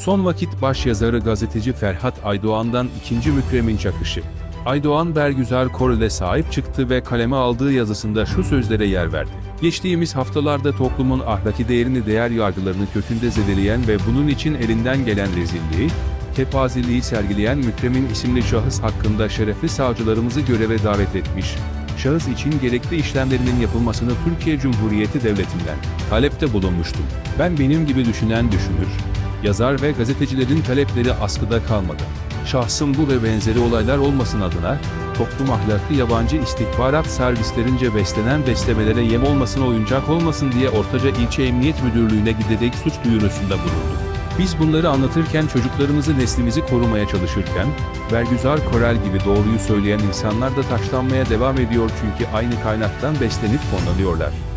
Son vakit başyazarı gazeteci Ferhat Aydoğan'dan ikinci Mükremin Çakışı. Aydoğan Bergüzar Korel'e sahip çıktı ve kaleme aldığı yazısında şu sözlere yer verdi. Geçtiğimiz haftalarda toplumun ahlaki değerini değer yargılarını kökünde zedeleyen ve bunun için elinden gelen rezilliği, kepazeliği sergileyen Mükremin isimli şahıs hakkında şerefli savcılarımızı göreve davet etmiş. Şahıs için gerekli işlemlerinin yapılmasını Türkiye Cumhuriyeti Devleti'nden talepte bulunmuştum. Ben benim gibi düşünen düşünür, yazar ve gazetecilerin talepleri askıda kalmadı. Şahsım bu ve benzeri olaylar olmasın adına, toplum ahlakı yabancı istihbarat servislerince beslenen beslemelere yem olmasın oyuncak olmasın diye Ortaca İlçe Emniyet Müdürlüğü'ne giderek suç duyurusunda bulundu. Biz bunları anlatırken çocuklarımızı neslimizi korumaya çalışırken, Bergüzar Korel gibi doğruyu söyleyen insanlar da taşlanmaya devam ediyor çünkü aynı kaynaktan beslenip fonlanıyorlar.